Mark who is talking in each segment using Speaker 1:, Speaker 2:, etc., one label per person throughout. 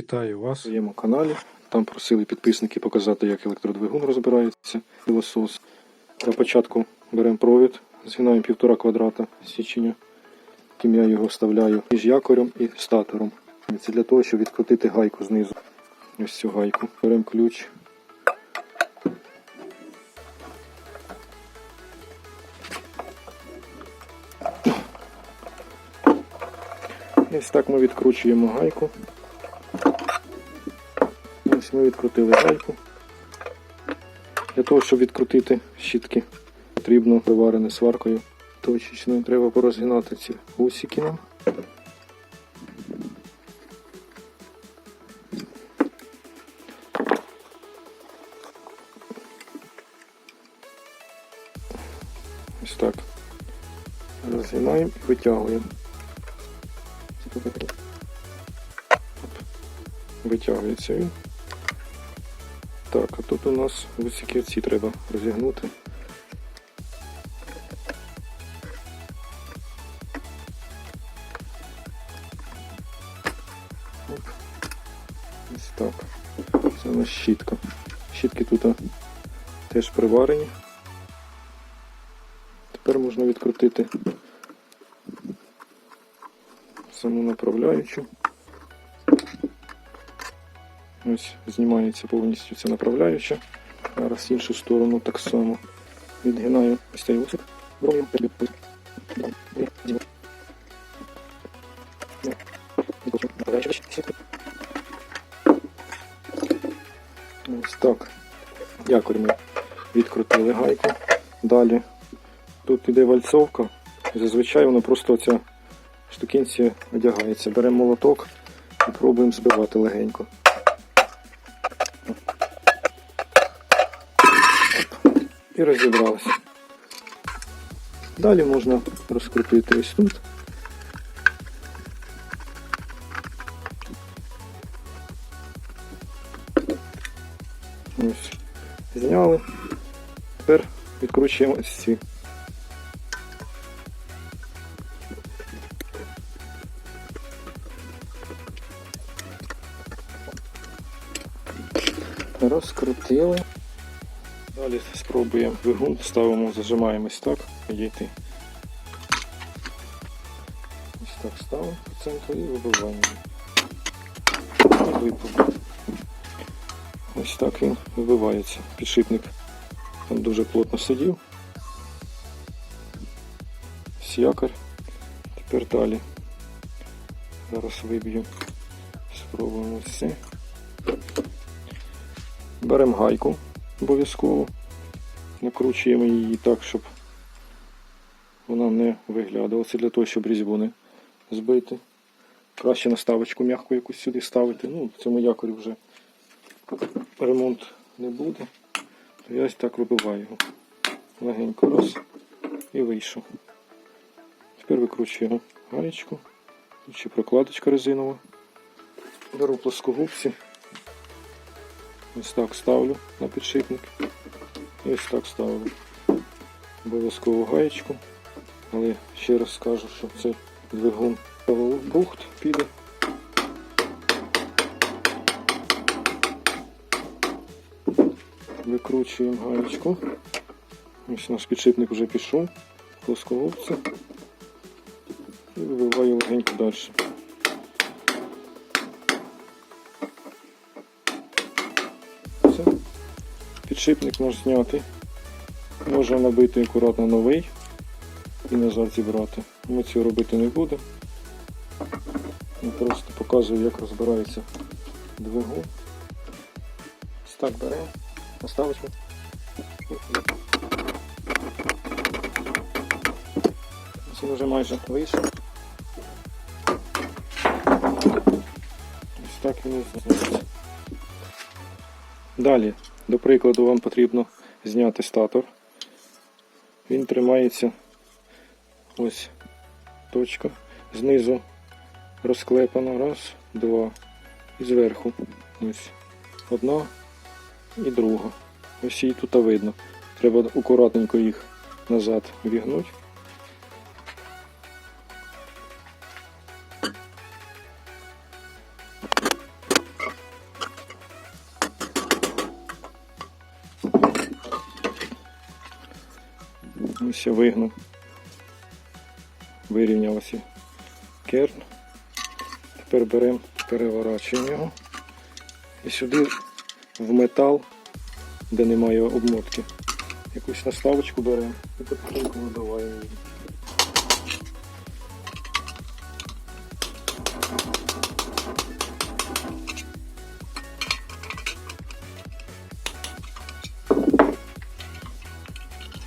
Speaker 1: Вітаю вас.
Speaker 2: на своєму каналі. Там просили підписники показати, як електродвигун розбирається, пилосос. Для початку беремо провід, згинаємо півтора квадрата січення. Потім я його вставляю між якорем і статором. Це для того, щоб відкрутити гайку знизу. Ось цю гайку. Беремо ключ. Ось так ми відкручуємо гайку. Ось ми відкрутили гайку. Для того, щоб відкрутити щітки, потрібно приварене сваркою точечно. Треба порозгинати ці гусики нам. Ось так. Розгинаємо і витягуємо. Витягується він. Так, а тут у нас висіки ці треба розігнути. Ось так. Це у нас щітка. Щітки тут теж приварені. Тепер можна відкрутити саму направляючу. Ось знімається повністю ця направляюча. Зараз іншу сторону так само відгинаю ось цей усик. Ось так. Якорь ми відкрутили гайку. Далі тут іде вальцовка. Зазвичай воно просто оця штукінці одягається. Беремо молоток і пробуємо збивати легенько. І розібралися. Далі можна розкрутити ось тут. Ось. Зняли. Тепер відкручуємо ось ці. Розкрутили. Далі спробуємо двигун, ставимо, зажимаємо ось так, підійти. Ось так ставимо по центру і вибиваємо. Випав. Ось так він вибивається. Підшипник там дуже плотно сидів. Ось якорь. Тепер далі. Зараз виб'ю. Спробуємо це. Беремо гайку обов'язково. Накручуємо її так, щоб вона не виглядала. Це для того, щоб різьбу не збити. Краще наставочку м'яку якусь сюди ставити. Ну, в цьому якорі вже ремонт не буде. То я ось так вибиваю його. Легенько раз і вийшов. Тепер викручуємо гаєчку. Ще прокладочка резинова. Беру плоскогубці. Ось так ставлю на підшипник. І ось так ставлю. Обов'язково гаєчку. Але ще раз скажу, що це двигун бухт піде. Викручуємо гаєчку. Ось наш підшипник вже пішов. Плоскогубці. І вибиваю легенько далі. Підшипник наш зняти. Можна набити акуратно новий і назад зібрати. Ми цього робити не будемо. Я просто показую, як розбирається двигун. Так беремо, наставочку. Це вже майже вийшов. Ось так він. Далі, до прикладу, вам потрібно зняти статор. Він тримається ось точка. Знизу розклепано. Раз, два. І зверху. Ось одна і друга. Ось її тут видно. Треба акуратненько їх назад вігнути. Я вигнув. Вирівняв керн. Тепер беремо, переворачуємо його. І сюди в метал, де немає обмотки, якусь наставочку беремо і потихеньку видуваємо її.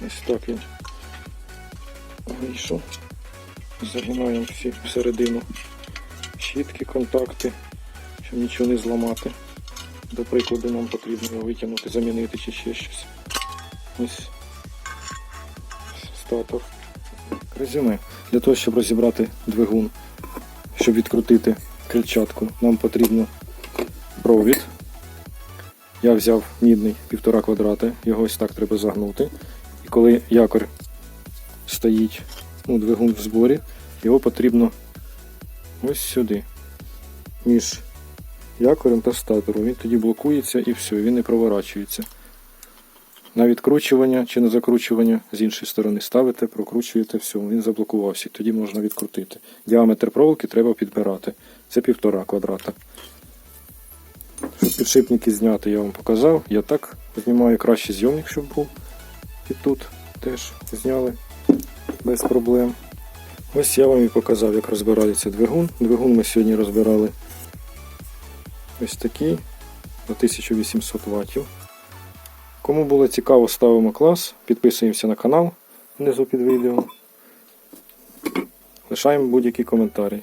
Speaker 2: Ось так він вийшов. Загинаємо всі всередину щітки, контакти, щоб нічого не зламати. До прикладу нам потрібно його витягнути, замінити чи ще щось. Ось статор. Резюме. Для того, щоб розібрати двигун, щоб відкрутити крильчатку, нам потрібно провід. Я взяв мідний півтора квадрата, його ось так треба загнути. І коли якорь стоїть, ну, двигун в зборі, його потрібно ось сюди. Між якорем та статором. Він тоді блокується і все, він не проворачується. На відкручування чи на закручування з іншої сторони ставите, прокручуєте, все, він заблокувався. Тоді можна відкрутити. Діаметр проволоки треба підбирати. Це півтора квадрата. Щоб підшипники зняти, я вам показав. Я так знімаю краще зйомник, щоб був. І тут теж зняли без проблем. Ось я вам і показав, як розбирається двигун. Двигун ми сьогодні розбирали ось такий на 1800 ватів. Кому було цікаво, ставимо клас, підписуємося на канал внизу під відео. Лишаємо будь-які коментарі.